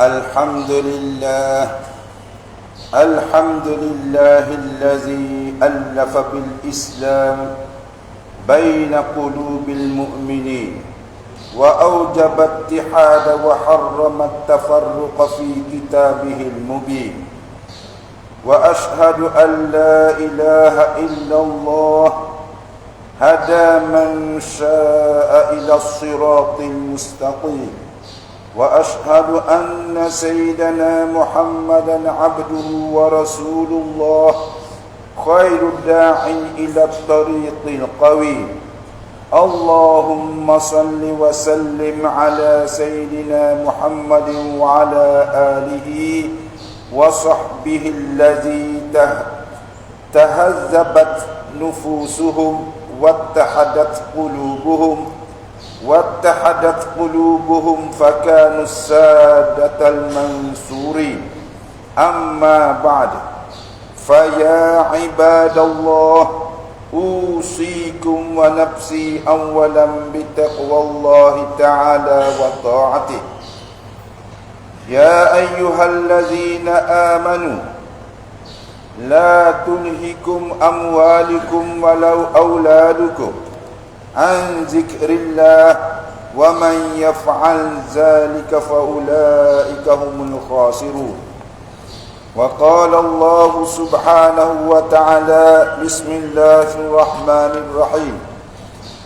الحمد لله. الحمد لله الذي ألف بالإسلام بين قلوب المؤمنين وأوجب اتحاد وحرم التفرق في كتابه المبين. وأشهد أن لا إله إلا الله هدى من شاء إلى الصراط المستقيم. وأشهد أن سيدنا محمدا عبده ورسول الله خير الداع إلى الطريق القويم اللهم صل وسلم على سيدنا محمد وعلى آله وصحبه الذي تهذبت نفوسهم واتحدت قلوبهم. واتحدت قلوبهم فكانوا السادة المنصورين أما بعد فيا عباد الله أوصيكم ونفسي أولا بتقوى الله تعالى وطاعته يا أيها الذين آمنوا لا تلهكم أموالكم ولو أولادكم عن ذكر الله ومن يفعل ذلك فأولئك هم الخاسرون. وقال الله سبحانه وتعالى بسم الله الرحمن الرحيم.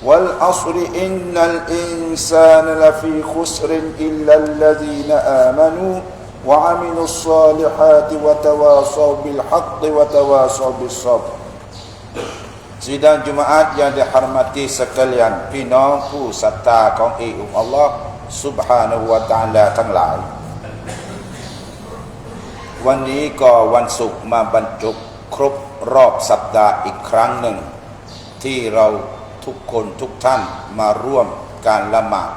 والعصر إن الإنسان لفي خسر إلا الذين آمنوا وعملوا الصالحات وتواصوا بالحق وتواصوا بالصبر. สีดานจุมาอัตyang dihormati sekalian พี่น้องผู้ศรัทธาของเอกอัลลอฮ์ سبحانه และ تعالى ทั้งหลาย วันนี้ก็วันศุกร์มาบรรจุครบรอบสัปดาห์อีกครั้งหนึ่ง ที่เราทุกคนทุกท่านมาร่วมการละหมาด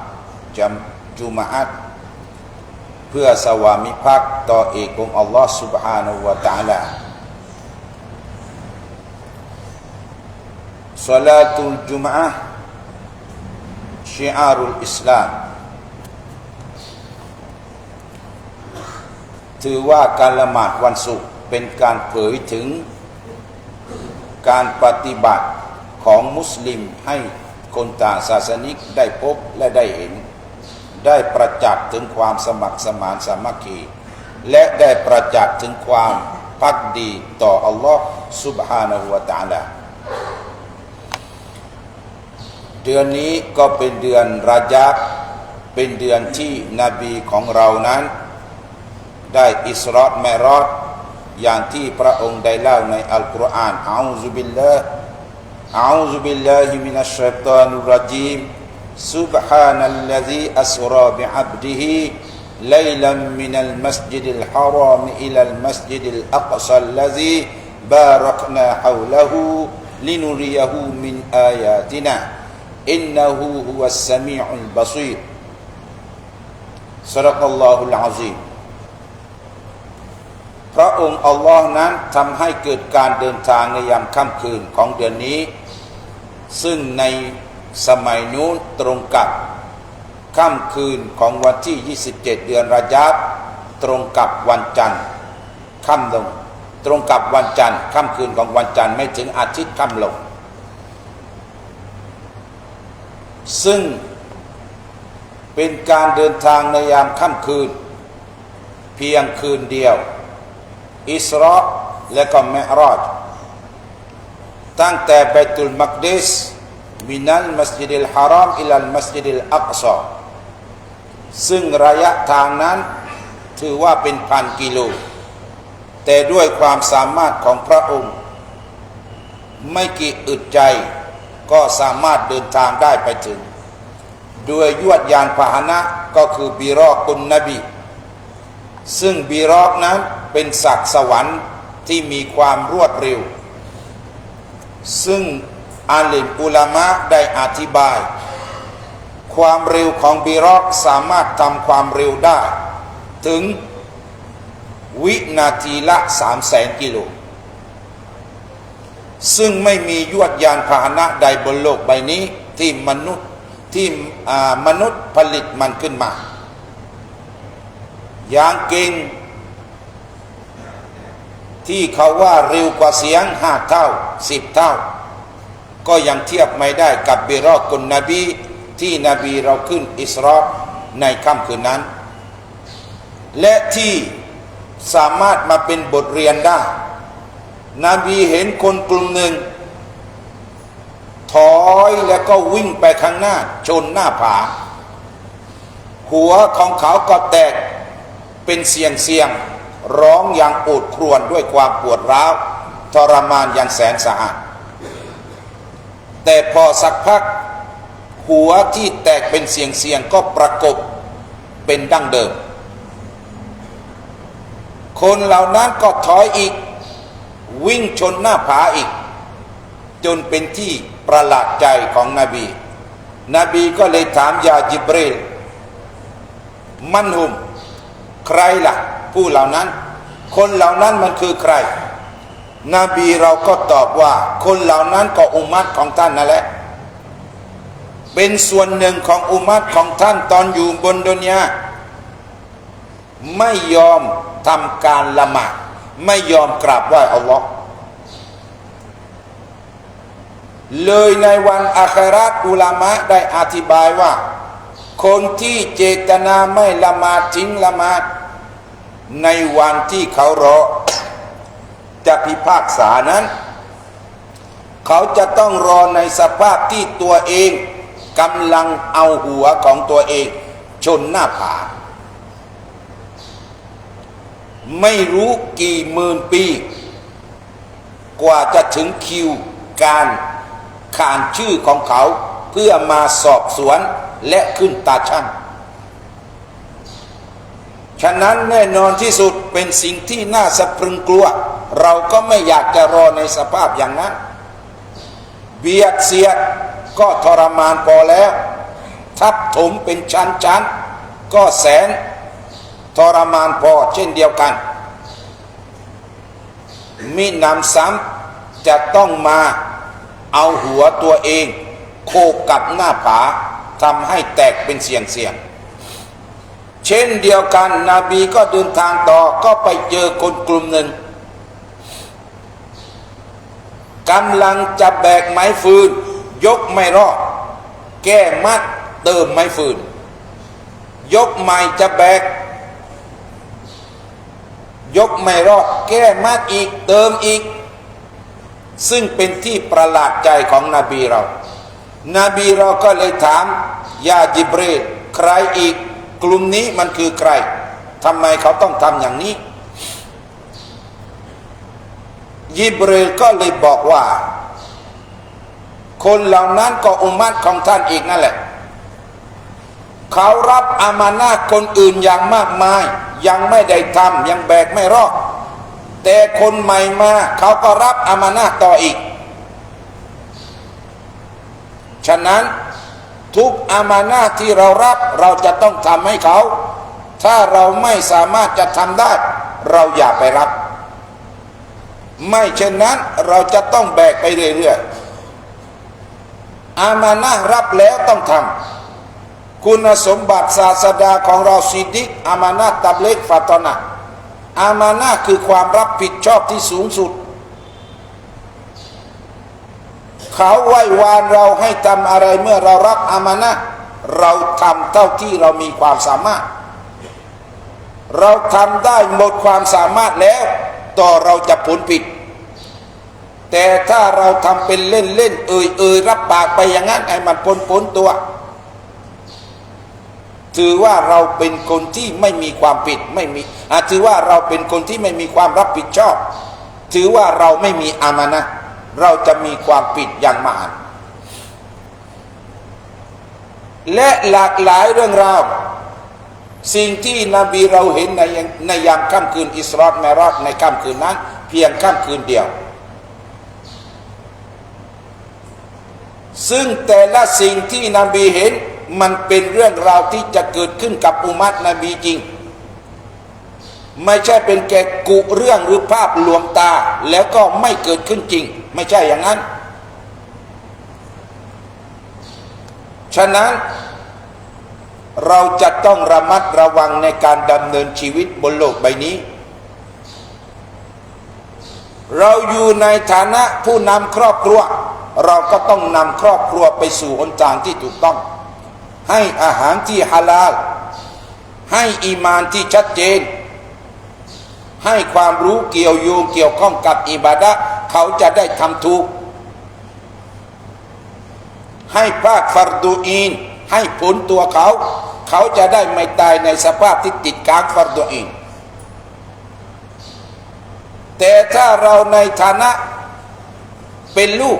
จำจุมาอัตเพื่อสวามิภักดิ์ต่อเอกองอัลลอฮ์ سبحانه และ تعالى สลาตุลจุมอะชิอารุลอิสลามถือว่าการละหมาดวันศุกร์เป็นการเผยถึง การปฏิบัติของมุสลิมให้คนต่างศาสนิกได้พบและได้เห็น ได้ประจักษ์ถึงความสมัครสมานสามัคคี และได้ประจักษ์ถึงความพักดีต่ออัลลอฮ์ سبحانه และ تعالى เดือนนี้ก็เป็นเดือนราจับเป็นเดือนที่นบีของเรานั้น ได้อิสรอดแมรอดอย่างที่พระองค์ได้เล่าในอัลกุรอานอาซุบิลลาห์อาซุบิลลาฮิมินัชชัยตานุรจีม سبحان الذي أسرى بعبده ليلا من المسجد الحرام إلى المسجد الأقصى الذي باركنا حوله لنريه من آياتنا อินนะฮูฮุวัสสมีอุลบาซีรสรักัลลอฮุลอาซีพระองค์อัลลอฮ์นั้นทำให้เกิดการเดินทางในยามค่ำคืนของเดือนนี้ ซึ่งในสมัยนู้นตรงกับค่ำคืนของวันที่ 27 เดือนระยับตรงกับวันจันทร์ค่ำลง ตรงกับวันจันทร์ค่ำคืนของวันจันทร์ไม่ถึงอาทิตย์ค่ำลง ซึ่งเป็นการเดินทางในยามค่ำคืน เพียงคืนเดียว อิสราและก็เมรอจตั้งแต่เบตุลมักดิสมินัลมัสยิดิลฮารามอิลัลมัสยิดิลอักซอซึ่งระยะทางนั้นถือว่าเป็นพันกิโล แต่ด้วยความสามารถของพระองค์ ไม่กี่อึดใจ ก็สามารถเดินทางได้ไปถึง ด้วยยวดยานพาหนะก็คือบีรอกุนนบี ซึ่งบีรอกนั้นเป็นศักดิ์สวรรค์ที่มีความรวดเร็ว ซึ่งอาลิมอุลามะได้อธิบาย ความเร็วของบีรอกสามารถทำความเร็วได้ ถึงวินาทีละสามแสนกิโล ซึ่งไม่มียวดยานพาหนะใดบนโลกใบนี้ที่มนุษย์ที่มนุษย์ผลิตมันขึ้นมาอย่างเก่งที่เขาว่าเร็วกว่าเสียงห้าเท่าสิบเท่า ก็ยังเทียบไม่ได้กับบิรอกุนนบีที่นบีเราขึ้นอิสรอในค่ำคืนนั้น และที่สามารถมาเป็นบทเรียนได้ นบีเห็นคนกลุ่มหนึ่ง ถอยแล้วก็วิ่งไปข้างหน้า ชนหน้าผา หัวของเขาก็แตกเป็นเสียงเสียง ร้องอย่างโอดครวญด้วยความปวดร้าว ทรมานอย่างแสนสาหัสแต่พอสักพัก หัวที่แตกเป็นเสียงเสียงก็ประกบเป็นดั้งเดิม คนเหล่านั้นก็ถอยอีก วิ่งชนหน้าผาอีก จนเป็นที่ประหลาดใจของนบี นบีก็เลยถามยาจิบรีลมันหุม ใครล่ะ ผู้เหล่านั้น คนเหล่านั้นมันคือใคร นบีเราก็ตอบว่า คนเหล่านั้นก็อุมัตของท่านนั่นแหละ เป็นส่วนหนึ่งของอุมัตของท่านตอนอยู่บนดุนยาไม่ยอมทำการละหมาด ไม่ยอมกราบไหว้อัลลอฮ์เลยในวันอาคราตอุลามะได้อธิบายว่า คนที่เจตนาไม่ละมาดทิ้งละมาดในวันที่เขารอ จะพิพากษานั้น เขาจะต้องรอในสภาพที่ตัวเองกำลังเอาหัวของตัวเอง ชนหน้าผา ไม่รู้กี่หมื่นปี กว่าจะถึงคิวการขานชื่อของเขาเพื่อมาสอบสวนและขึ้นตาช่างฉะนั้นแน่นอนที่สุดเป็นสิ่งที่น่าสะพรึงกลัว เราก็ไม่อยากจะรอในสภาพอย่างนั้น เบียดเสียดก็ทรมานพอแล้ว ทับถมเป็นชั้นๆ ก็แสน ทรมานพอเช่นเดียวกันมินำซ้ำจะต้องมาเอาหัวตัวเอง โคกับหน้าผาทำให้แตกเป็นเสียงเสียงเช่นเดียวกันนบีก็เดินทางต่อก็ไปเจอคนกลุ่มหนึ่งกำลังจะแบกไม้ฟืน ยกไม่รอด แก้มัดเติมไม้ฟืน ยกใหม่จะแบก ยกไม่รอดแก้มัดอีกเติมอีก ซึ่งเป็นที่ประหลาดใจของนบีเรา นบีเราก็เลยถามยาจิเบรใครอีก กลุ่มนี้มันคือใครทำไมเขาต้องทำอย่างนี้ยิบรีลก็เลยบอกว่า คนเหล่านั้นก็อุมัตของท่านอีกนั่นแหละ เขารับอามานาคนอื่นอย่างมากมาย ยังไม่ได้ทำยังแบกไม่รอดแต่คนใหม่มาเขาก็รับอามานาต่ออีก ฉะนั้นทุกอามานาที่เรารับเราจะต้องทำให้เขา ถ้าเราไม่สามารถจะทำได้ เราอย่าไปรับ ไม่เช่นนั้นเราจะต้องแบกไปเรื่อยๆอามานะรับแล้วต้องทำ คุณสมบัติศาสดาของเราสิดิกอามานะตับเล็กฟาตนะอามานะคือความรับผิดชอบที่สูงสุด เขาไหว้วานเราให้ทำอะไรเมื่อเรารับอามานะเราทำเท่าที่เรามีความสามารถ เราทำได้หมดความสามารถแล้ว ต่อเราจะผลผิด แต่ถ้าเราทำเป็นเล่นเล่นเอ่ยเอ่ยรับปากไปอย่างนั้นไอ้มันปนปนตัว ถือว่าเราเป็นคนที่ไม่มีความผิดไม่มีอาถือว่าเราเป็นคนที่ไม่มีความรับผิดชอบ ถือว่าเราไม่มีอามานะเราจะมีความผิดอย่างมหันและหลากหลายเรื่องราวสิ่งที่นบีเราเห็นในในยามค่ำคืนอิสรอดแมรอดในค่ำคืนนั้น เพียงค่ำคืนเดียว ซึ่งแต่ละสิ่งที่นบีเห็น มันเป็นเรื่องราวที่จะเกิดขึ้นกับอุมัตนบีจริง ไม่ใช่เป็นแกกุเรื่องหรือภาพลวงตา แล้วก็ไม่เกิดขึ้นจริง ไม่ใช่อย่างนั้น ฉะนั้นเราจะต้องระมัดระวังในการดำเนินชีวิตบนโลกใบนี้ เราอยู่ในฐานะผู้นำครอบครัว เราก็ต้องนำครอบครัวไปสู่หนทางที่ถูกต้อง ให้อาหารที่ฮาลาล ให้อีมานที่ชัดเจน ให้ความรู้เกี่ยวโยงเกี่ยวข้องกับอิบาดะเขาจะได้ทำถูก ให้ภาคฟารดูอีนให้ผลตัวเขา เขาจะได้ไม่ตายในสภาพที่ติดค้างฟารดูอีนแต่ถ้าเราในฐานะเป็นลูก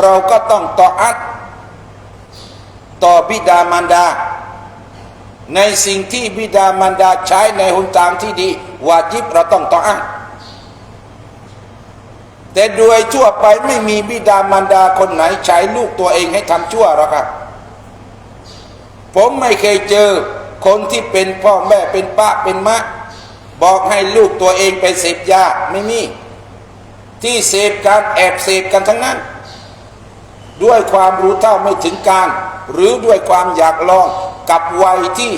เราก็ต้องต่ออัด ต่อบิดามารดา ในสิ่งที่บิดามารดาใช้ในหนทางที่ดีวาจิบเราต้องต่ออัดแต่โดยทั่วไปไม่มีบิดามารดาคนไหนใช้ลูกตัวเองให้ทำชั่วหรอกครับผมไม่เคยเจอคนที่เป็นพ่อแม่เป็นป้าเป็นมะ บอกให้ลูกตัวเองไปเสพยาไม่มี ที่เสพการแอบเสพกันทั้งนั้น ด้วยความรู้เท่าไม่ถึงการ หรือด้วยความอยากลองกับวัยที่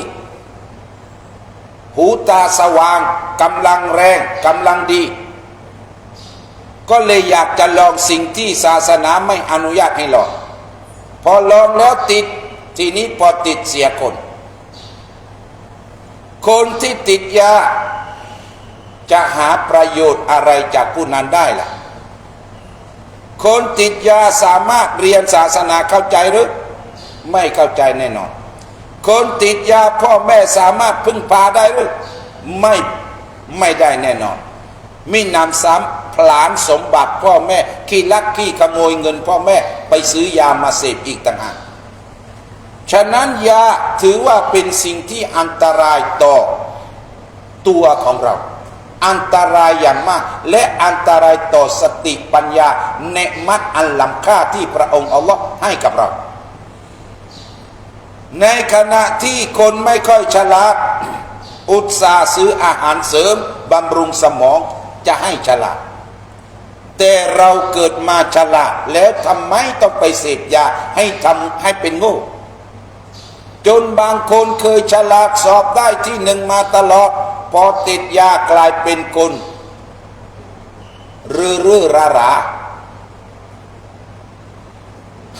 หูตาสว่างกำลังแรงกำลังดี ก็เลยอยากจะลองสิ่งที่ศาสนาไม่อนุญาตให้ลอง พอลองแล้วติดทีนี้พอติดเสียคน คนที่ติดยาจะหาประโยชน์อะไรจากผู้นั้นได้ล่ะ คนติดยาสามารถเรียนศาสนาเข้าใจหรือ ไม่เข้าใจแน่นอน คนติดยาพ่อแม่สามารถพึ่งพาได้หรือไม่ไม่ได้แน่นอนมินำซ้ำผลานสมบัติพ่อแม่ขี้ลักขี้ขโมยเงินพ่อแม่ไปซื้อยามาเสพอีกต่างหากฉะนั้นยาถือว่าเป็นสิ่งที่อันตรายต่อตัวของเรา อันตรายอย่างมาก และอันตรายต่อสติปัญญาเนมัตอันล้ำค่าที่พระองค์อัลลอฮ์ให้กับเรา ในขณะที่คนไม่ค่อยฉลาด อุตสาห์ซื้ออาหารเสริมบำรุงสมองจะให้ฉลาด แต่เราเกิดมาฉลาด แล้วทำไมต้องไปเสพยาให้ทำให้เป็นโง่จนบางคนเคยฉลาดสอบได้ที่หนึ่งมาตลอด พอติดยากลายเป็นคนรื่อรื่อรารา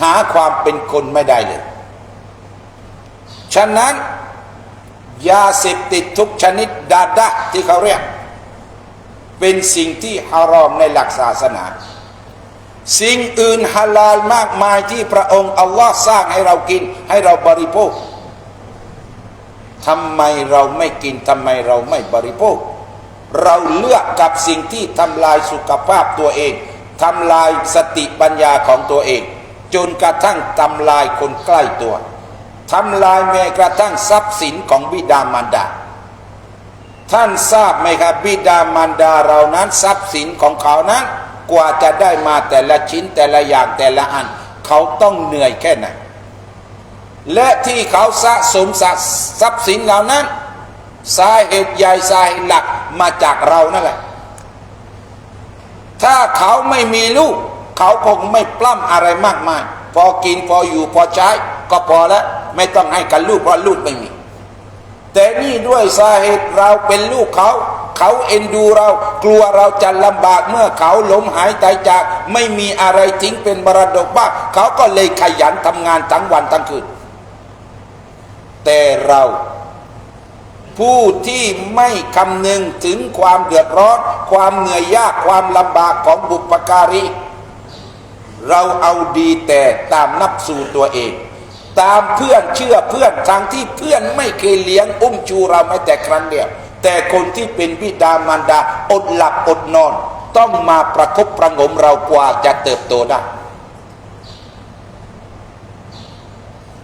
หาความเป็นคนไม่ได้เลย ฉะนั้น ยาเสพติดทุกชนิดดาดะที่เขาเรียก เป็นสิ่งที่ฮารอมในหลักศาสนา สิ่งอื่นฮาลาลมากมายที่พระองค์ อัลลอฮ์สร้างให้เรากินให้เราบริโภค ทำไมเราไม่กินทำไมเราไม่บริโภค เราเลือกกับสิ่งที่ทำลายสุขภาพตัวเองทำลายสติปัญญาของตัวเอง จนกระทั่งทำลายคนใกล้ตัวทำลายแม้กระทั่งทรัพย์สินของบิดามารดา ท่านทราบไหมครับบิดามารดาเรานั้นทรัพย์สินของเขานั้น กว่าจะได้มาแต่ละชิ้นแต่ละอย่างแต่ละอัน เขาต้องเหนื่อยแค่ไหน และที่เขาสะสมทรัพย์สินเหล่านั้นสาเหตุใหญ่สาเหตุหลักมาจากเรานั่นแหละ ถ้าเขาไม่มีลูก เขาคงไม่ปล้ำอะไรมากมาย พอกินพออยู่พอใช้ ก็พอแล้วไม่ต้องให้กันลูกเพราะลูกไม่มี แต่นี่ด้วยสาเหตุเราเป็นลูกเขา เขาเอ็นดูเรากลัวเราจะลำบากเมื่อเขาล้มหายใจจาก ไม่มีอะไรทิ้งเป็นบรดกบ้างเขาก็เลยขยันทำงานทั้งวันทั้งคืน แต่เราผู้ที่ไม่คำนึงถึงความเดือดร้อน ความเหนื่อยยากความลำบากของบุปการี เราเอาดีแต่ตามนับสู่ตัวเอง ตามเพื่อนเชื่อเพื่อนทางที่เพื่อนไม่เคยเลี้ยงอุ้มชูเราแม้แต่ครั้งเดียว แต่คนที่เป็นบิดามารดาอดหลับอดนอน ต้องมาประคบประงมเรากว่าจะเติบโตได้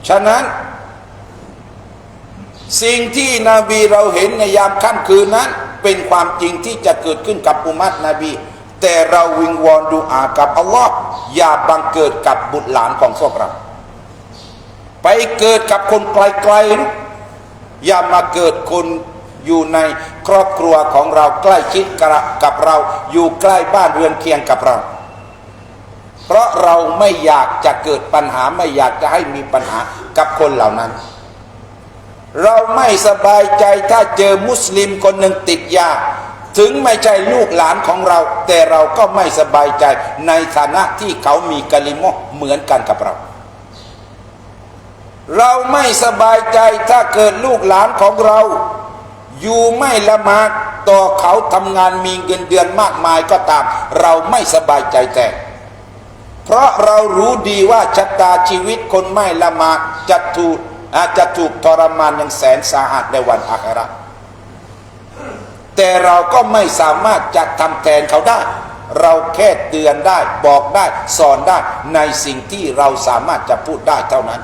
ฉะนั้น สิ่งที่นบีเราเห็นในยามค่ำคืนนั้น เป็นความจริงที่จะเกิดขึ้นกับอุมัตนบี แต่เราวิงวอนดูอากับอัลลอฮ์อย่าบังเกิดกับบุตรหลานของพวกเราไปเกิดกับคนไกลๆอย่ามาเกิดคนอยู่ในครอบครัวของเราใกล้ชิดกับเรา อยู่ใกล้บ้านเรือนเคียงกับเรา เพราะเราไม่อยากจะเกิดปัญหาไม่อยากจะให้มีปัญหากับคนเหล่านั้น เราไม่สบายใจถ้าเจอมุสลิมคนหนึ่งติดยา ถึงไม่ใช่ลูกหลานของเรา แต่เราก็ไม่สบายใจในฐานะที่เขามีกะลิมอเหมือนกันกับเรา เราไม่สบายใจถ้าเกิดลูกหลานของเรา อยู่ไม่ละหมาดต่อเขาทำงานมีเงินเดือนมากมายก็ตาม เราไม่สบายใจแต่เพราะเรารู้ดีว่าชะตาชีวิตคนไม่ละหมาดจะถูก อาจจะถูกทรมานอย่างแสนสาหัสในวันอาคราแต่เราก็ไม่สามารถจะทำแทนเขาได้ เราแค่เตือนได้บอกได้สอนได้ในสิ่งที่เราสามารถจะพูดได้เท่านั้น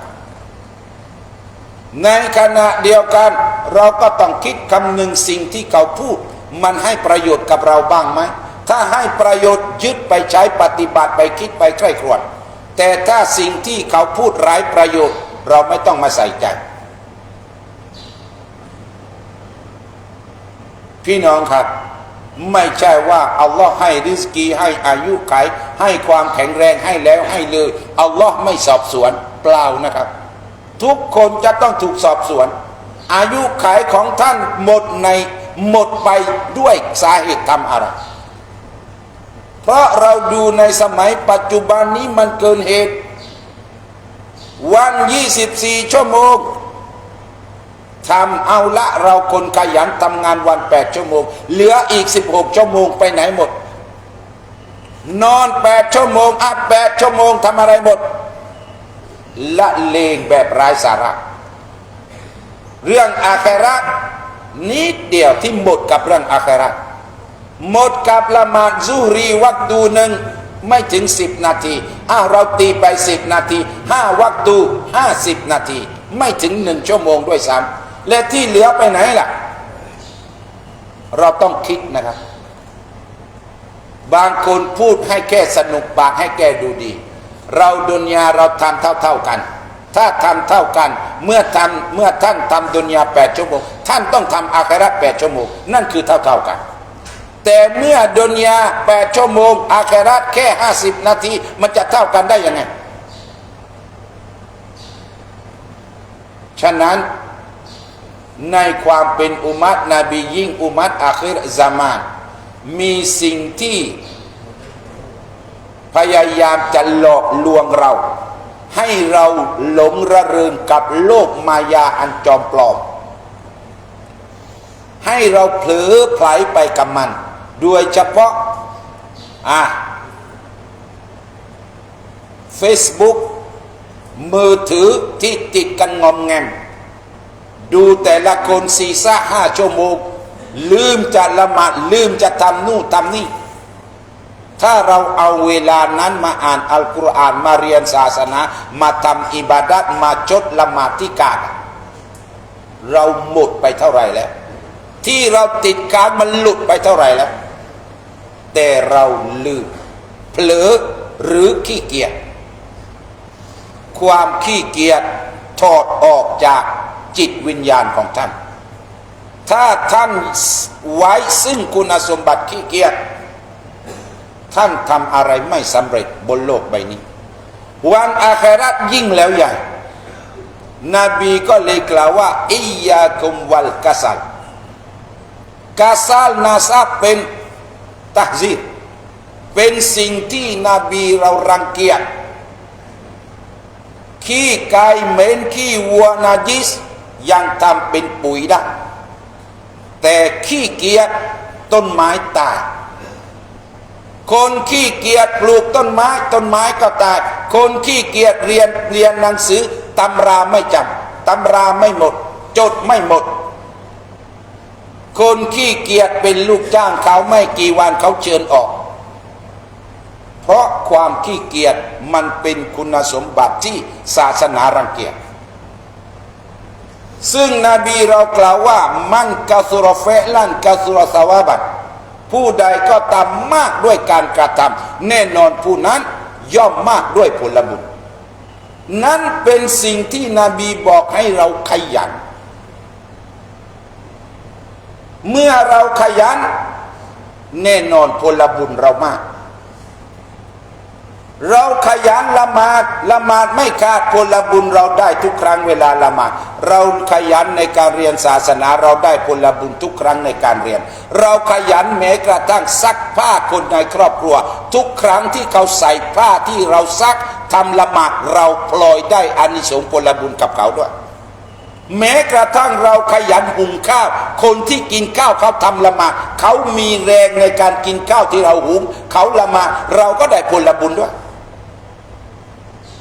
ในขณะเดียวกัน เราก็ต้องคิดคำหนึ่งสิ่งที่เขาพูด มันให้ประโยชน์กับเราบ้างไหมถ้าให้ประโยชน์ยึดไปใช้ปฏิบัติไปคิดไปใคร่ครวญแต่ถ้าสิ่งที่เขาพูดไร้ประโยชน์ เราไม่ต้องมาใส่ใจ พี่น้องครับ ไม่ใช่ว่าอัลลอฮ์ให้ริสกีให้อายุไข ให้ความแข็งแรงให้แล้วให้เลยอัลลอฮ์ไม่สอบสวนเปล่านะครับ ทุกคนจะต้องถูกสอบสวน อายุไขของท่านหมดในหมดไปด้วยสาเหตุทำอะไรเพราะเราดูในสมัยปัจจุบันนี้มันเกินเหตุ วัน 24 ชั่วโมงทำเอาละเราคนขยันทำงานวัน 8 ชั่วโมง เหลืออีก 16 ชั่วโมงไปไหนหมด นอน 8 ชั่วโมงอัด8ชั่วโมงทำอะไรหมด ละเลงแบบไร้สาระ เรื่องอาครานิดเดียวที่หมดกับเรื่องอาคราหมดกับละมาดซูรีวักดูหนึ่ง ไม่ถึงสิบนาทีอ้าเราตีไปสิบนาทีห้าวักดูห้าสิบนาที ไม่ถึงหนึ่งชั่วโมงด้วยซ้ำและที่เหลือไปไหนล่ะ เราต้องคิดนะครับ บางคนพูดให้แค่สนุกปากให้แกดูดี เราดุนยาเราทำเท่าๆกัน ถ้าทำเท่ากัน เมื่อทำเมื่อท่านทำดุนยาแปดชั่วโมง ท่านต้องทำอาคราแปดชั่วโมง นั่นคือเท่าๆกัน แต่เมื่อดุนยาแปดชั่วโมง อาคราแค่ห้าสิบนาที มันจะเท่ากันได้ยังไง ฉะนั้นในความเป็นอุมัตนบียิ่งอุมัตอาคิรซามานมีสิ่งที่พยายามจะหลอกลวงเรา ให้เราหลงระเริงกับโลกมายาอันจอมปลอม ให้เราเผลอไผลไปกับมัน โดยเฉพาะอะ Facebook มือถือที่ติดกันงอมแงม ดูแต่ละคนสี่ซ่าห้าชั่วโมงลืมจะละหมาดลืมจะทำนู่นทำนี่ ถ้าเราเอาเวลานั้นมาอ่านอัลกุรอานมาเรียนศาสนา มาทำอิบาดัตมาจดละหมาดที่กาดเราหมดไปเท่าไหร่แล้ว ที่เราติดการมันหลุดไปเท่าไหร่แล้ว แต่เราลืมเผลอหรือขี้เกียจความขี้เกียจถอดออกจากจิตวิญญาณของท่าน ถ้าท่านไว้ซึ่งคุณสมบัติขี้เกียจท่านทำอะไรไม่สำเร็จบนโลกใบนี้ วันอาคราตยิ่งแล้วใหญ่ นบีก็เลยกล่าวว่าอิยาคุมวัลกาซัลกาซัลนาซาเป็น ตะซีเป็นสิ่งที่นบีเรารังเกียจขี้ไก่เหม็นขี้วัวนาจิสยังทำเป็นปุ๋ยได้ แต่ขี้เกียจต้นไม้ตาย คนขี้เกียจปลูกต้นไม้ต้นไม้ก็ตาย คนขี้เกียจเรียนเรียนหนังสือตำราไม่จำตำราไม่หมด จดไม่หมด คนขี้เกียจเป็นลูกจ้างเขาไม่กี่วันเขาเชิญออก เพราะความขี้เกียจมันเป็นคุณสมบัติที่ศาสนารังเกียจซึ่งนบีเรากล่าวว่ามันกาสุรเฟลันกาสุรสวาบัตผู้ใดก็ตามมากด้วยการกระทำแน่นอนผู้นั้นย่อมมากด้วยผลบุญ นั้นเป็นสิ่งที่นบีบอกให้เราขยัน เมื่อเราขยัน แน่นอนผลบุญเรามาก เราขยันละหมาดละหมาดไม่ขาดผลบุญเราได้ทุกครั้งเวลาละหมาดเราขยันในการเรียนศาสนาเราได้ผลบุญทุกครั้งในการเรียน เราขยันแม้กระทั่งซักผ้าคนในครอบครัว ทุกครั้งที่เขาใส่ผ้าที่เราซักทำละหมาดเราพลอยได้อานิสงส์ผลบุญกับเขาด้วย แม้กระทั่งเราขยันหุงข้าว คนที่กินข้าวเขาทำละหมาดเขามีแรงในการกินข้าวที่เราหุง เขาละหมาดเราก็ได้ผลบุญด้วย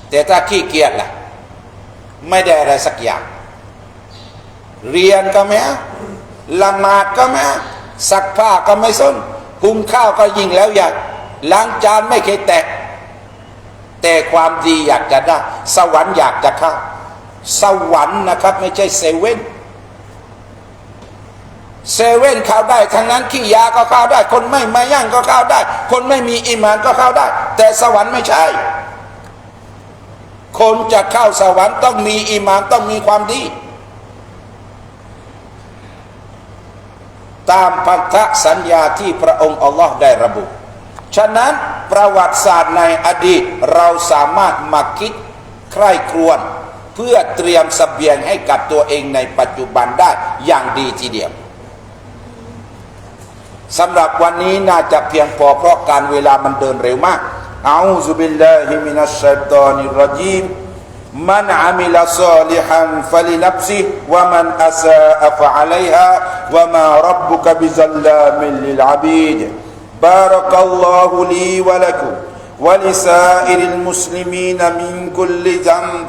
แต่ถ้าขี้เกียจล่ะ ไม่ได้อะไรสักอย่าง เรียนก็ไม่ละหมาดก็ไม่เอาซักผ้าก็ไม่สนหุงข้าวก็ยิ่งแล้วอยากล้างจานไม่เคยแตะแต่ความดีอยากจะได้ สวรรค์อยากจะเข้า สวรรค์นะครับ ไม่ใช่เซเว่นเซเว่นเข้าได้ทั้งนั้นขี้ยาก็เข้าได้ คนไม่มายั่งก็เข้าได้ คนไม่มีอิมานก็เข้าได้ แต่สวรรค์ไม่ใช่ คนจะเข้าสวรรค์ต้องมีอิมานต้องมีความดี ตามพันธสัญญาที่พระองค์อัลลอฮ์ได้ระบุ ฉะนั้นประวัติศาสตร์ในอดีตเราสามารถมาคิดใคร่ครวญ เพื่อเตรียมสเสบียงให้กับตัวเองในปัจจุบันได้อย่างดีทีเดียวสำหรับวันนี้น่าจะเพียงพอเพราะการเวลามันเดินเร็วมากอาซุบิลลาฮิมินัชชัยตานิรรจีม من عمل صالحا فلنفسه ومن أساء فعليها وما ربك بظلام للعبيد بارك الله لي ولكم ولسائر المسلمين من كل ذنب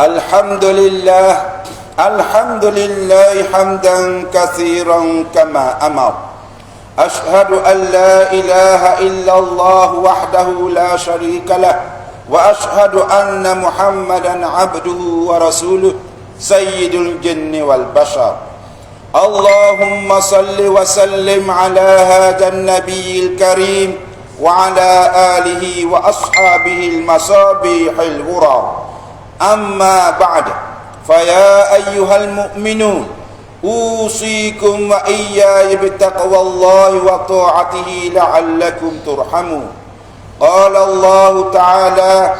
الحمد لله الحمد لله حمدا كثيرا كما أمر. أشهد أن لا إله إلا الله وحده لا شريك له وأشهد أن محمدا عبده ورسوله سيد الجن والبشر. اللهم صل وسلم على هذا النبي الكريم وعلى آله وأصحابه المصابيح الغرام أما بعد فيا أيها المؤمنون أوصيكم وإياي بتقوى الله وطاعته لعلكم ترحمون قال الله تعالى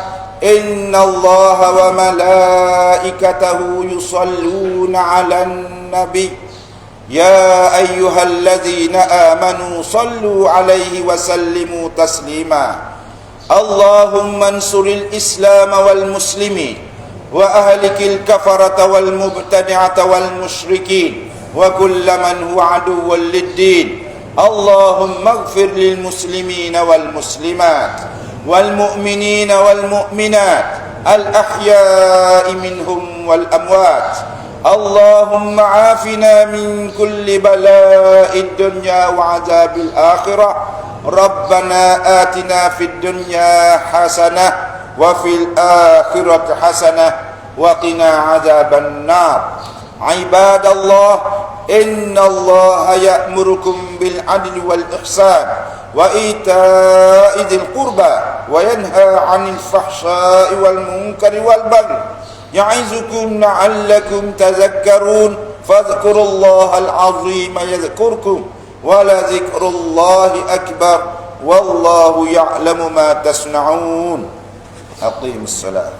إن الله وملائكته يصلون على النبي يا أيها الذين آمنوا صلوا عليه وسلموا تسليما اللهم انصر الإسلام والمسلمين وأهلك الكفرة والمبتدعة والمشركين وكل من هو عدو للدين. اللهم اغفر للمسلمين والمسلمات والمؤمنين والمؤمنات الأحياء منهم والأموات. اللهم عافنا من كل بلاء الدنيا وعذاب الآخرة. ربنا آتنا في الدنيا حسنة وفي الآخرة حسنة وقنا عذاب النار. عباد الله إن الله يأمركم بالعدل والإحسان وإيتاء ذي القربى وينهى عن الفحشاء والمنكر والبغي يعظكم لعلكم تذكرون. فاذكروا الله العظيم يذكركم ولذكر الله أكبر والله يعلم ما تصنعون. أقيم الصلاة.